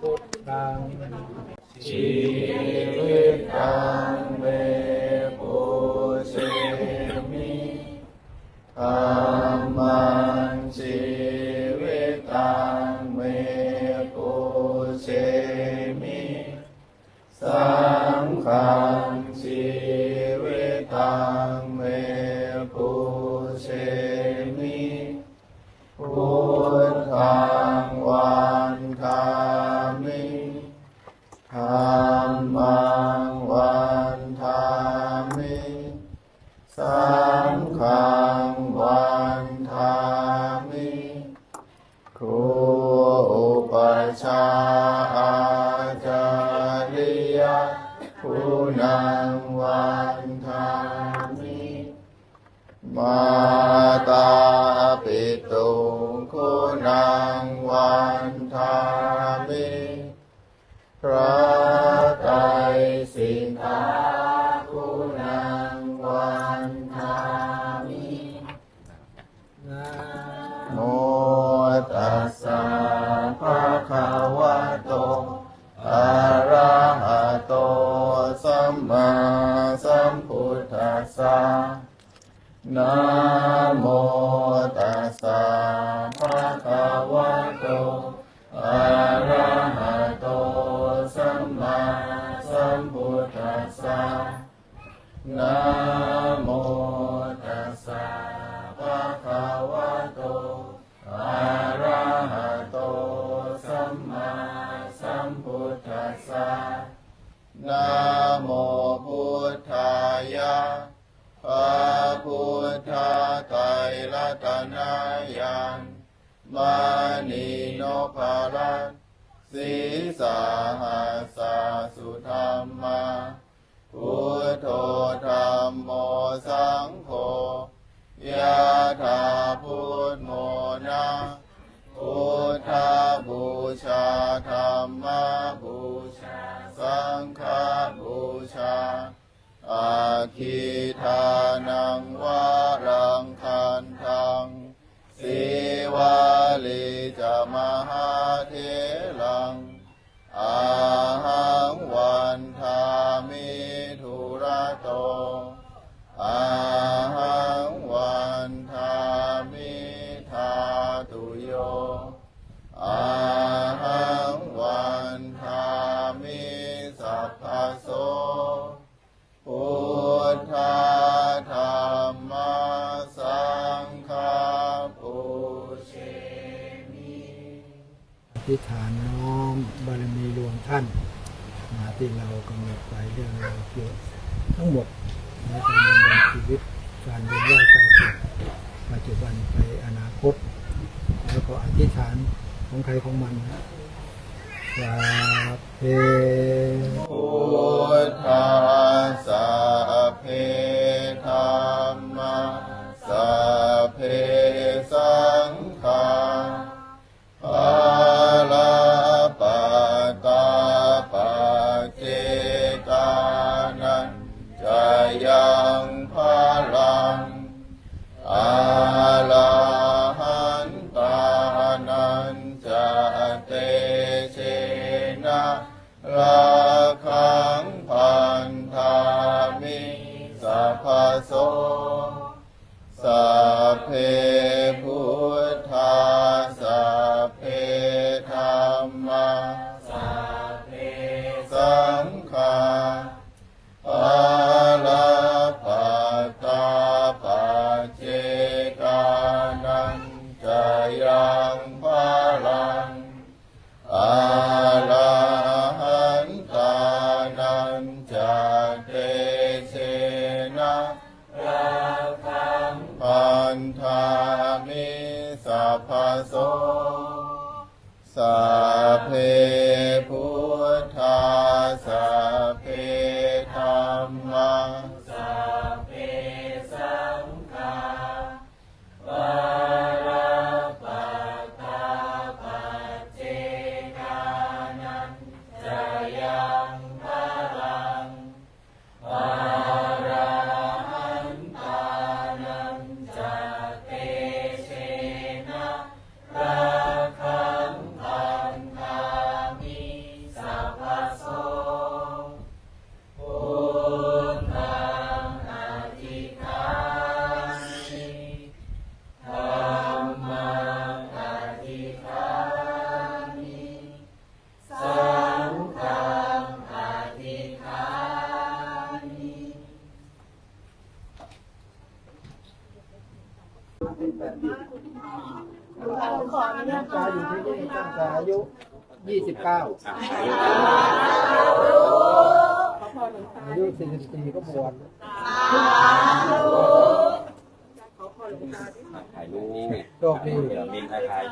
พุทธังชีวิตังเมปุเชมิธรรมังชีวิตังเมปุเชมิสังฆา มิครูอุปชาอาจาริยผู้นังวันทามิมาตา นะโมตัสสะภะคะวะโตอะระหะโตสัมมาสัมพุทธัสสะนะโมพุทธายะพระพุทธไตรรัตนายันมานีโนภารัตสีสาหัสสะสุธรรมา พุทโธธรรมโมสังโฆยะถาพุทโมนะพุทธบูชาธรรมบูชา สังฆบูชาอาคิทานังวารังคันทังสีวาลีจมา ตุโยอาหังวันทามิสัพพโสพุทธาธรรมสังฆาปุเชมิอธิษฐานน้อมบารมีรวมท่าน มาที่เรากำหนดไปเรื่องราวเกี่ยวทั้งหมดในการดำเนินชีวิตการเรียนรู้การเกิดปัจจุบันไปอนาคต แล้วก็อธิษฐานของใครของมันนะสาเพพุทธาสาเพ ราคังพันธามิสัพพโสสัพเพ สัพเพพุ ขออนุญาตาอยู่ที่นี่ตั้งแต่อายุยี่สิบเก้าอายุสี่สิบสี่ก็บวชถ่ายรูปโชคดี เดี๋ยวมีถ่ายถ่าย